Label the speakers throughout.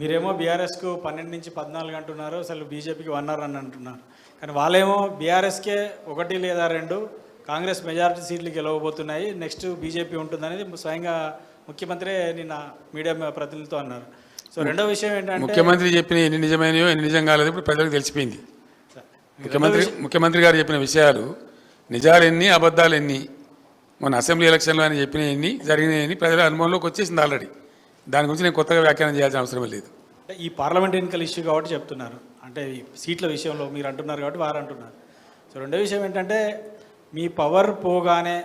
Speaker 1: మీరేమో బీఆర్ఎస్కు పన్నెండు నుంచి పద్నాలుగు అంటున్నారు అసలు బీజేపీకి వన్ అవర్ అని అంటున్నారు. కానీ వాళ్ళేమో బీఆర్ఎస్కే ఒకటి లేదా రెండు కాంగ్రెస్ మెజారిటీ సీట్లు గెలవబోతున్నాయి నెక్స్ట్ బీజేపీ ఉంటుందనేది స్వయంగా ముఖ్యమంత్రి నిన్న మీడియా ప్రతినిధులతో అన్నారు. సో రెండో విషయం ఏంటంటే
Speaker 2: ముఖ్యమంత్రి చెప్పిన ఎన్ని నిజమైనయో ఎన్ని నిజం కాలేదు ఇప్పుడు ప్రజలకు తెలిసిపోయింది. ముఖ్యమంత్రి ముఖ్యమంత్రి గారు చెప్పిన విషయాలు నిజాలు ఎన్ని అబద్ధాలు ఎన్ని మన అసెంబ్లీ ఎలక్షన్లో ఆయన చెప్పిన ఎన్ని జరిగినాయని ప్రజల అనుభవంలోకి వచ్చేసింది ఆల్రెడీ. దాని గురించి నేను కొత్తగా వ్యాఖ్యానం చేయాల్సిన అవసరం లేదు.
Speaker 1: అంటే ఈ పార్లమెంట్ ఎన్నికల ఇష్యూ కాబట్టి చెప్తున్నారు. అంటే ఈ సీట్ల విషయంలో మీరు అంటున్నారు కాబట్టి వారు అంటున్నారు. సో రెండో విషయం ఏంటంటే మీ పవర్ పోగానే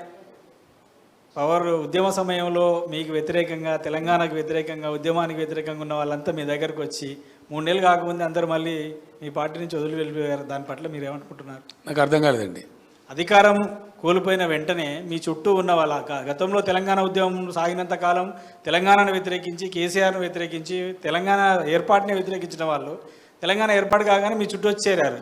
Speaker 1: పవర్ ఉద్యమ సమయంలో మీకు వ్యతిరేకంగా తెలంగాణకు వ్యతిరేకంగా ఉద్యమానికి వ్యతిరేకంగా ఉన్న వాళ్ళంతా మీ దగ్గరకు వచ్చి మూడు నెలలు కాకముందే అందరూ మళ్ళీ మీ పార్టీ నుంచి వదిలి వెళ్ళిపోయారు. దాని పట్ల మీరు ఏమనుకుంటున్నారు?
Speaker 2: నాకు అర్థం కాలేదండి.
Speaker 1: అధికారం కోల్పోయిన వెంటనే మీ చుట్టూ ఉన్న వాళ్ళ గతంలో తెలంగాణ ఉద్యమం సాగినంత కాలం తెలంగాణను వ్యతిరేకించి కేసీఆర్ను వ్యతిరేకించి తెలంగాణ ఏర్పాటుని వ్యతిరేకించిన వాళ్ళు తెలంగాణ ఏర్పాటు కాగానే మీ చుట్టూ చేరారు.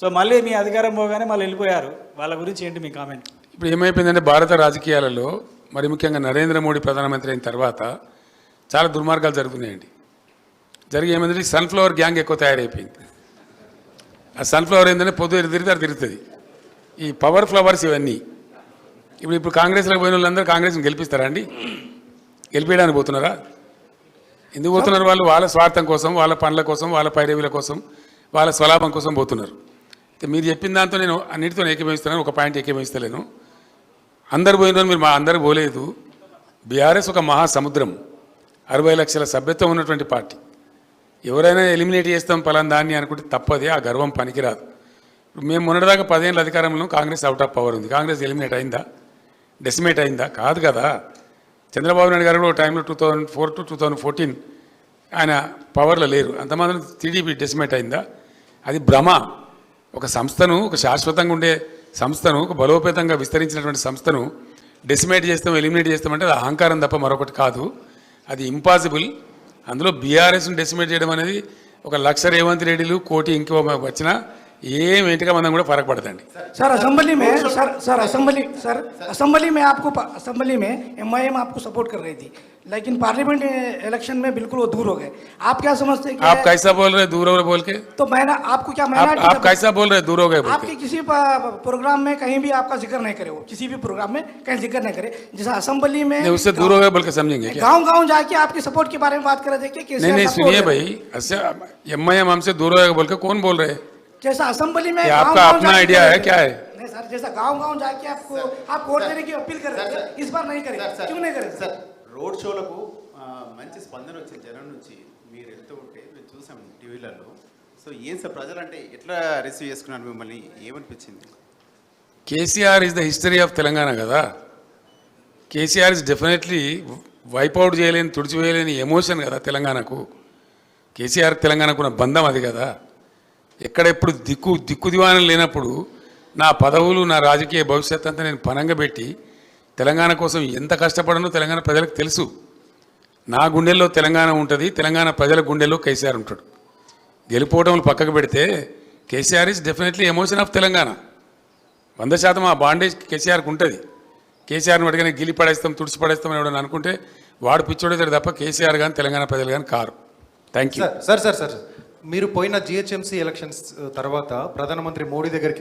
Speaker 1: సో మళ్ళీ మీ అధికారం పోగానే మళ్ళీ వెళ్ళిపోయారు. వాళ్ళ గురించి ఏంటి మీ కామెంట్?
Speaker 2: ఇప్పుడు ఏమైపోయిందంటే భారత రాజకీయాలలో మరి ముఖ్యంగా నరేంద్ర మోడీ ప్రధానమంత్రి అయిన తర్వాత చాలా దుర్మార్గాలు జరుగుతున్నాయండి. జరిగి ఏమైందంటే సన్ఫ్లవర్ గ్యాంగ్ ఎక్కువ తయారైపోయింది. ఆ సన్ఫ్లవర్ ఏంటంటే పొద్దు తిరిగితే తిరుగుతుంది. ఈ పవర్ ఫ్లవర్స్ ఇవన్నీ. ఇప్పుడు ఇప్పుడు కాంగ్రెస్లోకి పోయిన వాళ్ళందరూ కాంగ్రెస్ని గెలిపిస్తారా అండి? గెలిపేయడానికి పోతున్నారా? ఎందుకు పోతున్నారు వాళ్ళు? వాళ్ళ స్వార్థం కోసం వాళ్ళ పనుల కోసం వాళ్ళ పైరవీల కోసం వాళ్ళ స్వలాభం కోసం పోతున్నారు. మీరు చెప్పిన దాంతో నేను అన్నిటితో ఏకీభవిస్తున్నాను ఒక పాయింట్ ఏకీభవిస్తలేను. అందరు పోయిన మీరు మా అందరు పోలేదు. బీఆర్ఎస్ ఒక మహాసముద్రం. అరవై లక్షల సభ్యత్వం ఉన్నటువంటి పార్టీ. ఎవరైనా ఎలిమినేట్ చేస్తాం పలాన్ దాన్ని అనుకుంటే తప్పదే ఆ గర్వం పనికిరాదు. మేము మొన్నటిదాకా పదేళ్ళ అధికారంలో కాంగ్రెస్ అవుట్ ఆఫ్ పవర్ ఉంది. కాంగ్రెస్ ఎలిమినేట్ అయిందా? డెసిమేట్ అయిందా? కాదు కదా. చంద్రబాబు నాయుడు గారు కూడా టైంలో two thousand four to two thousand fourteen ఆయన పవర్లో లేరు. అంతమాత్రం టీడీపీ డెసిమేట్ అయిందా? అది భ్రమ. ఒక సంస్థను ఒక శాశ్వతంగా ఉండే సంస్థను ఒక బలోపేతంగా విస్తరించినటువంటి సంస్థను డెసిమేట్ చేస్తాం ఎలిమినేట్ చేస్తామంటే అది అహంకారం తప్ప మరొకటి కాదు. అది ఇంపాసిబుల్ అందులో బీఆర్ఎస్ను డెసిమేట్ చేయడం అనేది ఒక లక్ష రేవంత్ రెడ్డిలు కోటి ఇంకో వచ్చినా ये मिनट फ़र्क पड़ता है
Speaker 3: सर असेंबली में sir sir assembly sir assembly में आपको असेंबली में एमआईएम आपको सपोर्ट कर रही थी लेकिन पार्लियामेंट इलेक्शन में बिल्कुल वो दूर हो गए आप क्या समझते हैं
Speaker 2: आप कैसा बोल रहे दूर हो रहे बोल के
Speaker 3: तो मैंने आपको क्या
Speaker 2: मैंने
Speaker 3: आप,
Speaker 2: आप कैसा बोल रहे दूर हो गए
Speaker 3: आपके किसी प्रोग्राम में कहीं भी आपका ज़िक्र नहीं करे वो किसी भी प्रोग्राम में कहीं ज़िक्र नहीं करे जैसे असेंबली में
Speaker 2: उससे दूर हो गए बोल के समझेंगे
Speaker 3: गाँव गाँव जाके आपकी सपोर्ट के बारे में बात कर रहे थे
Speaker 2: नहीं सुनिए भाई एम आई एम हमसे दूर हो गए बोल के कौन बोल रहे हैं
Speaker 3: जैसा असेंबली में
Speaker 2: ये
Speaker 3: गांव-
Speaker 2: आपका
Speaker 3: गांव
Speaker 2: अपना
Speaker 3: जाके
Speaker 2: आइडिया
Speaker 3: कर
Speaker 2: है
Speaker 3: रहे थे।
Speaker 2: क्या है
Speaker 3: नहीं सर जैसा गांव गांव जाके आपको आप वोट देने की अपील कर रहे थे इस बार नहीं करे क्यों नहीं करे सर
Speaker 4: సార్ రోడ్ షోలకు ఆ, మంచి స్పందన వచ్చింది జనం నుంచి మీరు వెళ్తూ ఉంటే మేము చూసాం టీవీలలో సో ఏం సార్ ప్రజలు అంటే ఎట్లా రిసీవ్ చేసుకున్నారు మిమ్మల్ని ఏమనిపించింది
Speaker 2: KCR is the history of Telangana కదా కేసీఆర్ ఇస్ డెఫినెట్లీ వైపౌట్ చేయలేని తుడిచివేయలేని ఎమోషన్ కదా తెలంగాణకు కేసీఆర్ తెలంగాణకు ఉన్న బంధం అది కదా ఎక్కడ ఎప్పుడు దిక్కు దిక్కు దివానం లేనప్పుడు నా పదవులు నా రాజకీయ భవిష్యత్ అంతా నేను పనంగా పెట్టి తెలంగాణ కోసం ఎంత కష్టపడనో తెలంగాణ ప్రజలకు తెలుసు. నా గుండెల్లో తెలంగాణ ఉంటుంది తెలంగాణ ప్రజల గుండెల్లో కేసీఆర్ ఉంటాడు. గెలిపోవటంలు పక్కకు పెడితే KCR is definitely emotion of Telangana. వంద శాతం ఆ బాండేజ్ కేసీఆర్కి ఉంటుంది. కేసీఆర్ని అడిగిన గిలి పడేస్తాం తుడిచి పడేస్తాం అని అనుకుంటే వాడు పిచ్చోడేతాడు తప్ప కేసీఆర్ కానీ తెలంగాణ ప్రజలు కానీ car. Thank you
Speaker 5: sir sir sir sir. మీరు పోయిన జిహెచ్ఎంసీ ఎలక్షన్స్ తర్వాత ప్రధానమంత్రి మోడీ దగ్గరికి